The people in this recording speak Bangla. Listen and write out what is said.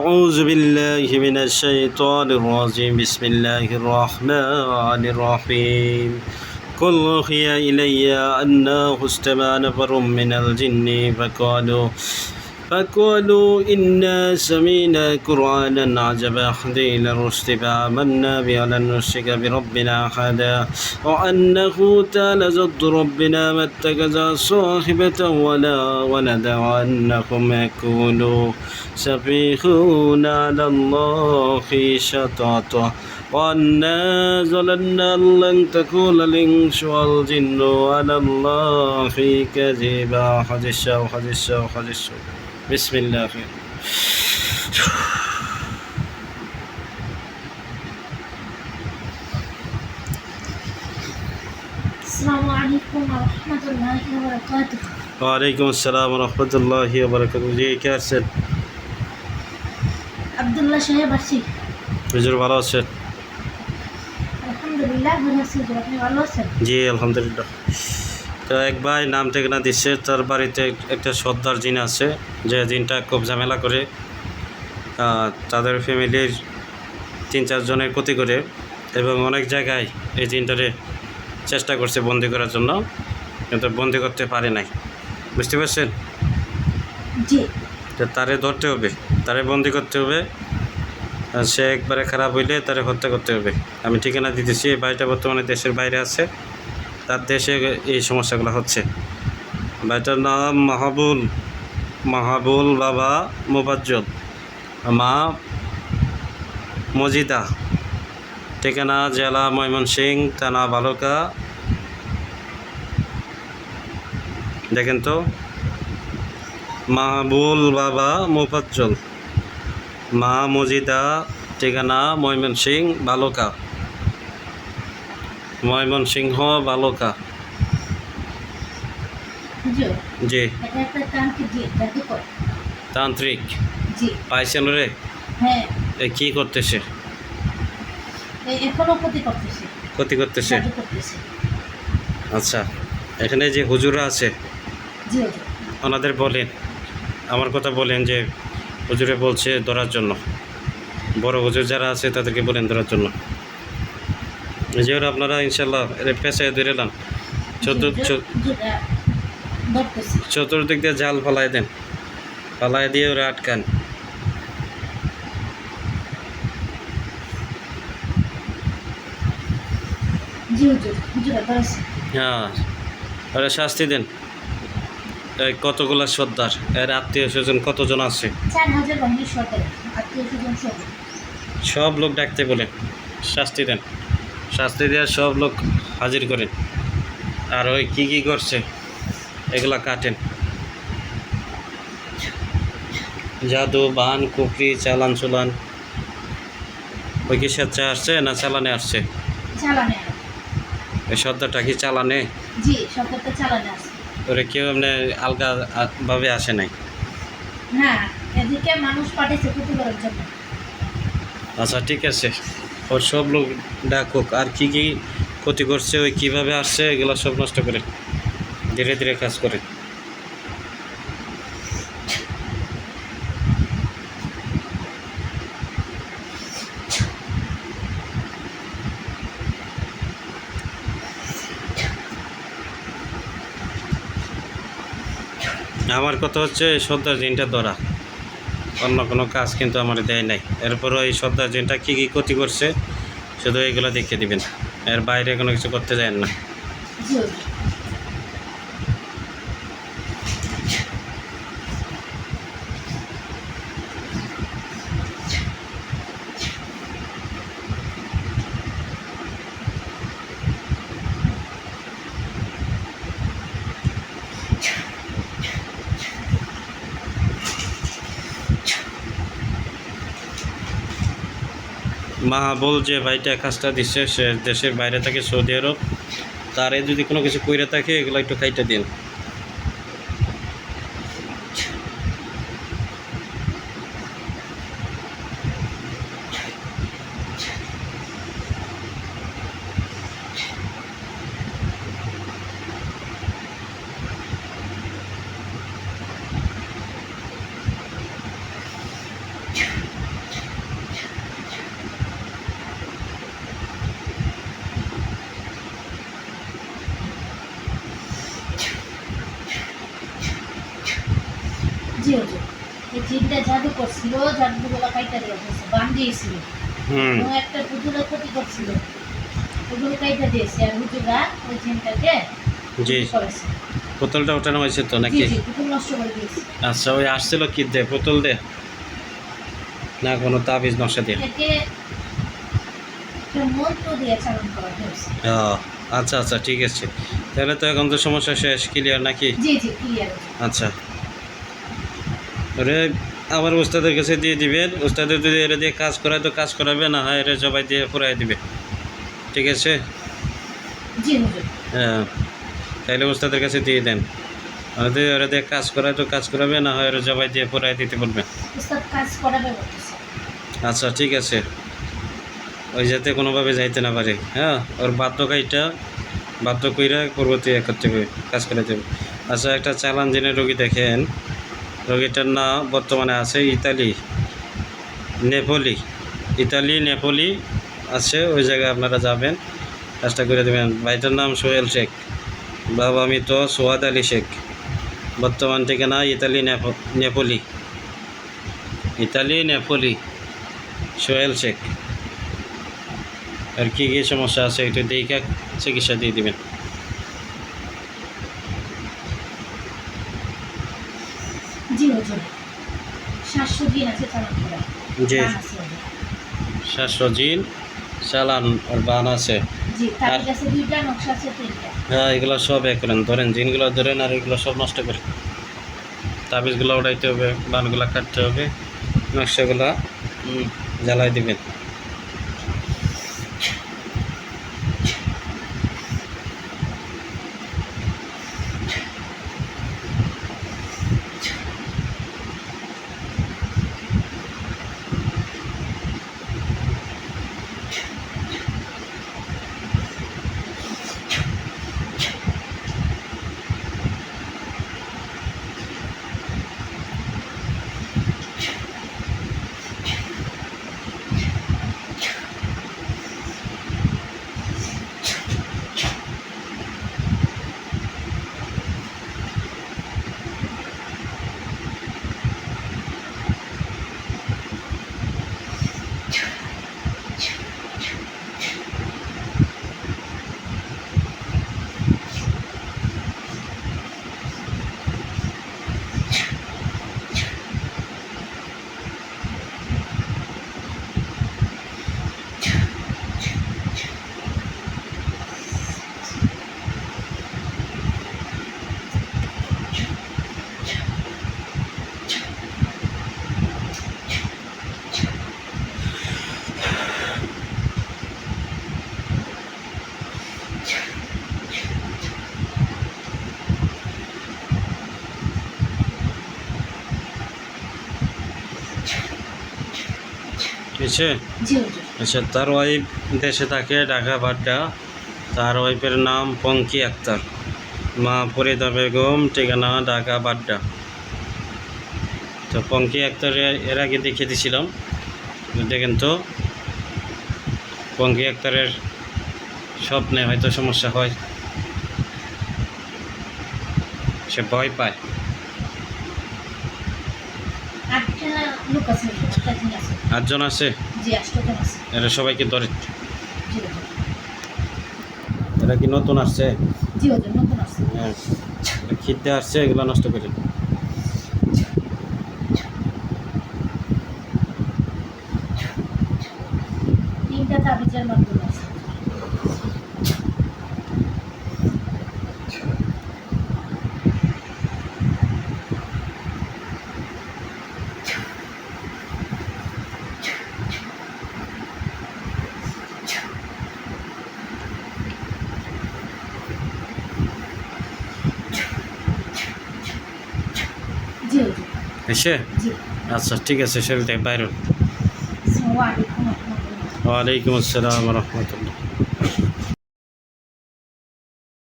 أعوذ بالله من الشيطان الرجيم. بسم الله الرحمن الرحيم. قل أوحي إلي أنه استمع نفر من الجن فقالوا فقالوا إنا سمينا قرآنا عجبا هدي إلى الرشد فآمنا به ولن نشرك بربنا أحدا. وأنه تعالى جد ربنا ما اتخذ صاحبة ولا ولدا وأنهم يقولوا سفيهون على الله شططا وأنا ظننا أن لن تكون الإنس والجن على الله كذبا. حدثوا حدثوا حدثوا بسم الله السلام عليكم ورحمة الله وبركاته ওয়ালাইকুম আসসালাম রহমতুল্লাহি বারকাত জি কে আছেন আবদুল্লাহ সাহেব আছি হুজুর ভালো আছেন আলহামদুলিল্লাহ ভালো আছি হুজুর। আপনি ভালো আছেন জি আলহামদুলিল্লাহ তো এক ভাই নাম ঠিকানা দিচ্ছে তার বাড়িতে একটা সর্দার জিন আছে যে জিনটা খুব ঝামেলা করে তাদের ফ্যামিলির তিন চারজনের ক্ষতি করে এবং অনেক জায়গায় এই জিনটারে চেষ্টা করছে বন্দি করার জন্য কিন্তু বন্দি করতে পারে নাই। বুঝতে পারছেন? তো তারে ধরতে হবে তারে বন্দি করতে হবে সে একবারে খারাপ হইলে তারে হত্যা করতে হবে। আমি ঠিকানা দিতেছি এই বাড়িটা বর্তমানে দেশের বাইরে আছে। তার দেশে এই সমস্যাগুলো হচ্ছে। বাড়িটার নাম মাহাবুল মাহাবুল বাবা মোবাজ্জল মা মজিদা, ঠিকানা জেলা ময়মনসিং, থানা বালুকা। দেখেন তো, মাহবুল বাবা মোফাজ্জল, মা মজিদা, ঠিকানা ময়মনসিং, বালুকা। ময়মনসিংহ বালুকা। জি। তান্ত্রিক পাইছেন রে? হ্যাঁ। কি করতেছে? ক্ষতি করতেছে। আচ্ছা এখানে যে হুজুরা আছে ওনাদের বলেন আমার কথা বলেন যে হুজুরে বলছে ধরার জন্য। বড় হুজুর যারা আছে তাদেরকে বলেন ধরার জন্য। যেহেতু আপনারা ইনশাল্লাহ পেশায় ধরে ধরতেছে। চতুর্দিক দিয়ে জাল ফালাই দেন। ফালাই দিয়ে ওরা আটকান। হ্যাঁ ওরা শাস্তি দেন। এই কতগুলা সর্দার এর আত্মীয় স্বজন কতজন আছে? সব লোক ডাকতে বলেন শাস্তি দেন। শাস্তি দেওয়ার সব লোক হাজির করেন আর ওই কী কী করছে এগুলা কাটেন। জাদু বান কুপড়ি চালান চুলান। ওই কি স্বেচ্ছা আসছে না চালানে আসছে? ওই সর্দারটা কি চালানে? ওরে কেউ এমনি আলগা ভাবে আসে নাই? আচ্ছা ঠিক আছে। ওর সব লোক ডাকুক আর কি কি ক্ষতি করছে, ওই কীভাবে আসছে, এগুলো সব নষ্ট করে। ধীরে ধীরে কাজ করে। আমার কথা হচ্ছে সর্দার জিনটা ধরা। অন্য কোনো কাজ কিন্তু আমার দেয় নাই। এরপরও এই সর্দার জিনটা কী কী ক্ষতি করছে, শুধু এগুলো দেখিয়ে দিবেন। এর বাইরে কোনো কিছু করতে যায় না। মাহাবুল যে ভাইটা কাজটা দিচ্ছে সে দেশের বাইরে থাকে সৌদি আরব। তারে যদি কোনো কিছু কইরা থাকে, এগুলো একটু খাইটা দিন। করছিল কাইটা দিয়ে দিয়েছে বান দিয়েছিল। এবং একটা পুতুলের ক্ষতি করছিল। ওগুলো কাইটা দিয়েছে আর হুজুরা ওই জি। বোতলটা ওঠানো হয়েছে তো নাকি? পুতুল আচ্ছা ওই আসছিল কি দে বোতল দে? না কোনো তাবিজ নকশা দিয়ে? আচ্ছা আচ্ছা ঠিক আছে। তাহলে তো এখন তো সমস্যা শেষ ক্লিয়ার নাকি? আচ্ছা। ওরে উস্তাদের কাছে দিয়ে দিবেন। উস্তাদের যদি এরা দিয়ে কাজ করায় তো কাজ করাবে না হয় এরা সবাই দিয়ে পুরাই দিবে। ঠিক আছে? জি হ্যাঁ তাইলে উস্তাদের কাছে দিয়ে দেন। যদি ওরা দিয়ে কাজ করায় তো কাজ করাবে না হয় এরা সবাই দিয়ে পুরাই দিতে বলতেছে। আচ্ছা ঠিক আছে। ওই যাতে কোনোভাবে যাইতে না পারে। হ্যাঁ ওর বাধ্য কাইটা বাধ্য কইরা পরবর্তী করতে হবে কাজ করে দেবে আচ্ছা একটা চালান জেনে রোগী দেখেন। রোগীটার নাম বর্তমানে আছে ইতালি, নেপোলি। ইতালি, নেপোলি আছে, ওই জায়গায় আপনারা যাবেন। কাজটা করে দেবেন। ভাইটার নাম সোহেল শেখ, বাবা মৃত সোহাদ আলী শেখ। বর্তমান ঠিকানা Italy, nepo, Napoli. Italy, Napoli, Sohel Sheikh. আর কী কী সমস্যা আছে একটু দেখে চিকিৎসা দিয়ে দিবেন জি হুজুর সাতশো দিন আছে চালন করা জি। আছে চালান আর বান আছে। হ্যাঁ এগুলো সব এ করেন। ধরেন জিনগুলো ধরেন আর এগুলো সব নষ্ট করেন তাবিজগুলো উড়াইতে হবে বানগুলো কাটতে হবে নকশাগুলো জ্বালাই দিবেন। আচ্ছা তার ওয়াইফ দেশে থাকে ঢাকা বাড্ডা। তার ওয়াইফের নাম পঙ্কি আক্তার। মা ফরিদা বেগম ঠিকানা ঢাকা বাড্ডা। তো পঙ্কি আক্তার এর আগে দেখিয়ে দিয়েছিলাম দেখেন তো পঙ্কি আক্তারের স্বপ্নে হয়তো সমস্যা হয়। সে ভয় পায়। আটজন আছে? এরা সবাইকে ধরে। এরা কি নতুন আসছে? হ্যাঁ। খিদে আসছে এগুলো নষ্ট করে। তিনটা তাবিজের মাধ্যমে এসে? আচ্ছা ঠিক আছে শরীর থেকে বাইরে। আসসালামু আলাইকুম। ওয়া রাহমাতুল্লাহ ওয়ালাইকুম আসসালাম রহমতুল্লাহ।